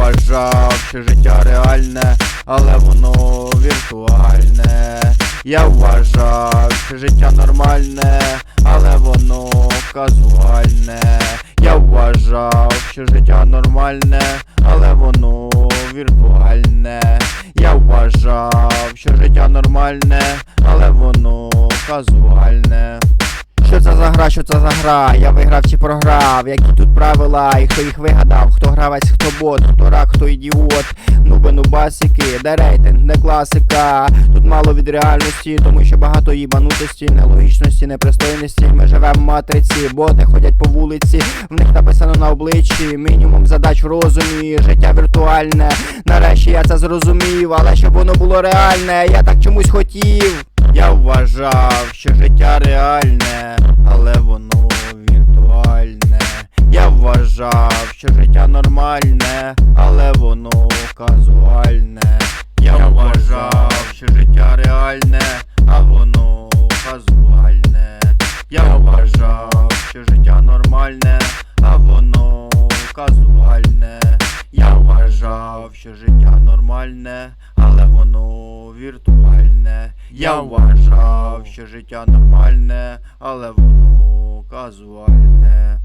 вважав, що життя реальне, але воно віртуальне. Я вважав, що життя нормальне, але воно казуальне. Я вважав, що життя нормальне, але воно віртуальне. Я вважав, що життя нормальне, але воно казуальне. Що це за гра, що це за гра? Я виграв чи програв, які тут правила, і хто їх вигадав, хто гравець, хто бот, хто рак, хто ідіот, нуби, нубасики, де рейтинг, не класика. Тут мало від реальності, тому що багато їбанутості, нелогічності, непристойності. Ми живемо в матриці, боти ходять по вулиці, в них написано на обличчі, мінімум задач в розумі, життя віртуальне. Нарешті я це зрозумів, але щоб воно було реальне, я так чомусь хотів. Я вважав, що життя реальне, але воно віртуальне. Я вважав, що життя нормальне, але воно казуальне. Я вважав, що життя реальне, а воно казуальне. Я вважав, що життя нормальне, а воно казуальне. Я вважав, що життя нормальне, віртуальне. Я вважав, що життя нормальне, але воно казуальне.